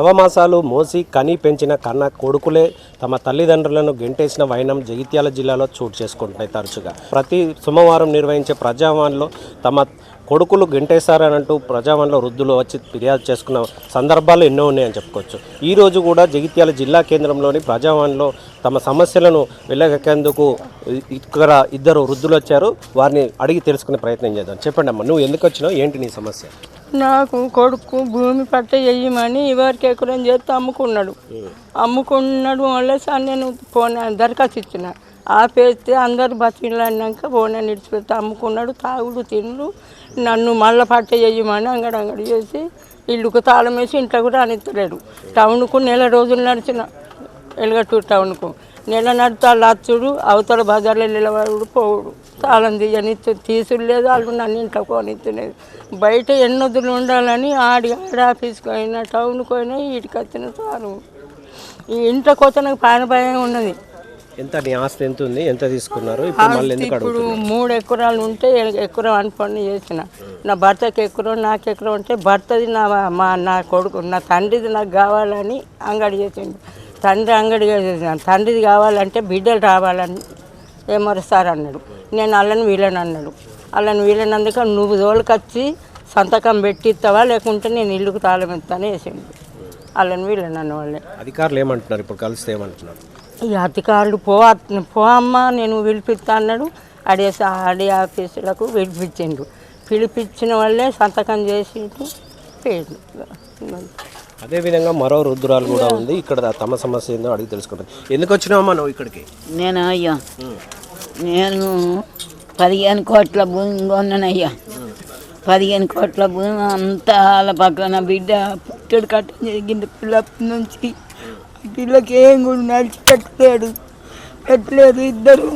నవమాసాలు మోసి కని పెంచిన కన్న కొడుకులే తమ తల్లిదండ్రులను గెంటేసిన వైనం జగిత్యాల జిల్లాలో చోటు చేసుకుంటున్నాయి తరచుగా. ప్రతి సోమవారం నిర్వహించే ప్రజావాణిలో తమ కొడుకులు గెంటేశారనంటూ ప్రజావాణిలో వృద్ధులు వచ్చి ఫిర్యాదు చేసుకున్న సందర్భాలు ఎన్నో ఉన్నాయని చెప్పుకోవచ్చు. ఈరోజు కూడా జగిత్యాల జిల్లా కేంద్రంలోని ప్రజావాణిలో తమ సమస్యలను వెళ్ళగక్కేందుకు ఇక్కడ ఇద్దరు వృద్ధులు వచ్చారు. వారిని అడిగి తెలుసుకునే ప్రయత్నం చేద్దాం. చెప్పండి అమ్మా నువ్వు ఎందుకు వచ్చినావు? ఏంటి నీ సమస్య? నాకు కొడుకు భూమి పట్ట చెయ్యమని ఎవరికి ఎకరం చేస్తే అమ్ముకున్నాడు. అమ్ముకున్నాడు వల్ల సార్ నేను పోనా దరఖాస్తు ఇచ్చిన. ఆపేస్తే అందరు బతిలాడినాక పోనా నిడిచిపెడితే అమ్ముకున్నాడు. తాగుడు తిండు నన్ను మళ్ళీ పట్ట చెయ్యమని అంగడి అంగడి చేసి ఇల్లుకు తాళం వేసి ఇంట్లో కూడా అనిత్తలేడు టౌన్కు నెల రోజులు నడిచిన ఎలుగట్టూరు టౌన్కు. నెల నడితే అచ్చుడు అవతల బజార్లో నిలబడు పోవుడు. తాళం తీయని తీసుడు లేదు వాళ్ళు నన్ను ఇంట్లో కొనిత్తలేదు. బయట ఎన్నొద్దులు ఉండాలని ఆడి ఆడ ఆఫీస్కి అయినా టౌన్కి అయినా వీటికి వచ్చిన చాలు ఈ ఇంట్లోకి వస్తే నాకు పాన భయం ఉన్నది. ఎంత నీ ఆస్తి ఎంత ఉంది? ఎంత తీసుకున్నారు? ఇప్పుడు మూడు ఎకరాలు ఉంటే ఎకరం అనుకోని చేసిన. నా భర్తకి ఎకరం నాకు ఎకరం ఉంటే భర్తది నా మా నా కొడుకు నా తండ్రిది నాకు కావాలని అంగడి చేసిండు. తండ్రి అంగడి చేసిన. తండ్రిది కావాలంటే బిడ్డలు రావాలని ఏమరుస్తారు అన్నాడు. నేను వాళ్ళని వీళ్ళని అన్నాడు. వాళ్ళని వీళ్ళనందుక నువ్వు తోలుకొచ్చి సంతకం పెట్టిస్తావా? లేకుంటే నేను ఇల్లుకు తాళం వేసిండు వాళ్ళని వీళ్ళని అన్న వాళ్ళే అధికారులు ఏమంటున్నారు? ఇప్పుడు కలిస్తే ఏమంటున్నారు? ఈ అధికారులు పో పో అమ్మా నేను పిలిపిస్తా అన్నాడు. అడేసి ఆడి ఆఫీసులకు పిలిపించిండు. పిలిపించిన వాళ్ళే సంతకం చేసిండు పేరు అదేవిధంగా మరో రుద్రాలు కూడా ఉంది. ఇక్కడ తమ సమస్య ఏందో అడిగి తెలుసుకుంటాం. ఎందుకు వచ్చినావమ్మా నువ్వు ఇక్కడికి? నేను అయ్యా? నేను పదిహేను కోట్ల భూమి కొన్నానయ్యా. పదిహేను కోట్ల భూమి అంతా వాళ్ళ పక్కన బిడ్డ పుట్టడు కట్టం జరిగింది పిల్లప్పటి నుంచి. పిల్లకి ఏం కూడా నడిచి పెట్టలేడు పెట్టలేదు ఇద్దరు.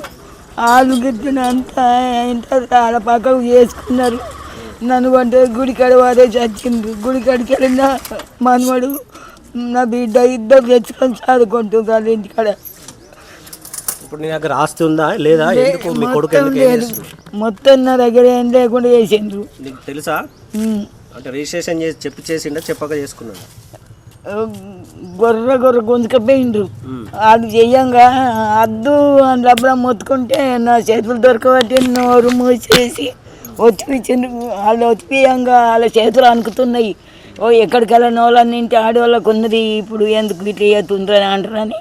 ఆలు గిట్టిన అంతా ఇంత వాళ్ళ పక్కకు చేసుకున్నారు. నన్ను అంటే గుడికాడ వారే చచ్చిండ్రు గుడికాడికి వెళ్ళిన మనవడు నా బిడ్డ ఇద్దరు తెచ్చుకొని చదువుకుంటుంది వాళ్ళ ఇంటికాడ. ఇప్పుడు నీ దగ్గర ఆస్తి ఉందా? లేదా? ఎందుకు? మీ కొడుకు ఎందుకు ఏం లేదు. చేస్తున్నాడు? మొత్తం నా దగ్గర ఏం లేకుండా చేసిండ్రు. నీకు తెలుసా? ఉమ్. అంటే రిజిస్ట్రేషన్ చేసి చెప్పి చేసిండా? చెప్పక చేసుకున్నాడు? గొర్రె గొర్రె గుంజుకపోయిండ్రు వాళ్ళు చెయ్యంగా. అద్దు అని డబ్బులు మొత్తుకుంటే నా చేతులు దొరకబట్టి నోరు మూసేసి వచ్చిపించిండ్రు వాళ్ళు వచ్చిపోయంగా వాళ్ళ చేతులు అనుకుతున్నాయి ఓ ఎక్కడికి వెళ్ళిన వాళ్ళని ఇంటి ఆడవాళ్ళకు ఉన్నది. ఇప్పుడు ఎందుకు ఇట్లా చేస్తుండ్రని అంటారని.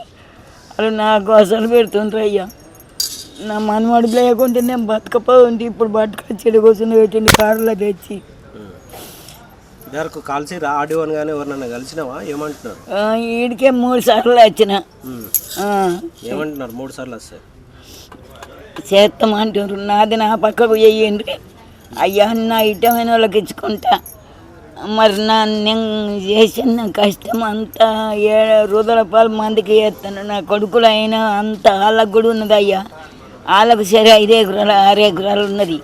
వాళ్ళు నా గోసలు పెడుతుండ్రు అయ్యా. నా మనవాడు లేకుంటే నేను బతకపోయింది ఇప్పుడు బతకొచ్చి కూర్చుని పెట్టింది కారులో తెచ్చి. కలిసి అని కానీ ఎవరినన్నా కలిసినావా? ఏమంటున్నారు? ఈడికే మూడు సార్లు వచ్చిన. ఏమంటున్నారు? మూడు సార్లు వస్తాయి. చేస్తామంటారు నాది నా పక్కకు వేయండి అయ్యా నా ఇటమైన వాళ్ళకి ఇచ్చుకుంటా. మరి నా నేను చేసిన కష్టం అంతా ఏ రూదల పాలు మందికి వేస్తాను నా కొడుకులు అయినా అంత వాళ్ళకు కూడా ఉన్నది అయ్యా. వాళ్ళకు సరే ఐదు ఎకరాలు ఆరు ఎకరాలు ఉన్నది.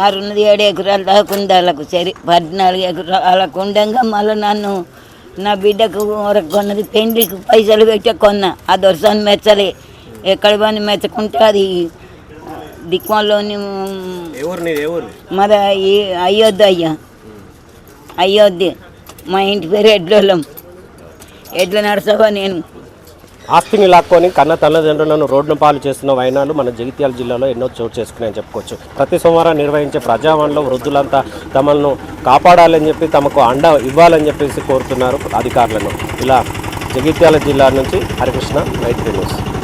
ఆరు ఉన్నది ఏడు ఎకరాలు దాకా ఉంది వాళ్ళకు సరే పద్నాలుగు ఎకరాలు వాళ్ళకు ఉండగా మళ్ళీ నన్ను నా బిడ్డకు వరకు కొన్నది పెండ్లికి పైసలు పెట్టి కొన్నా. ఆ దొరసాన్ని మెచ్చలే. ఎక్కడ పని మెచ్చకుంటే అది దిక్మాలోని ఎవరు నీ ఎవరు? మరి ఈ అయ్యొద్దు అయ్యా. అయ్యొద్దు మా ఇంటి పేరు ఎడ్లోళ్ళం ఎడ్ల నడసవా నేను. ఆస్తిని లాక్కొని కన్న తల్లిదండ్రులను రోడ్డు పాలు చేస్తున్న వైనాలు మన జగిత్యాల జిల్లాలో ఎన్నో చోటు చేసుకున్నాయని చెప్పుకోవచ్చు. ప్రతి సోమవారం నిర్వహించే ప్రజావాణిలో వృద్ధులంతా తమను కాపాడాలని చెప్పి తమకు అండ ఇవ్వాలని చెప్పేసి కోరుతున్నారు అధికారులను. ఇలా జగిత్యాల జిల్లా నుంచి హరికృష్ణ నైట్ న్యూస్.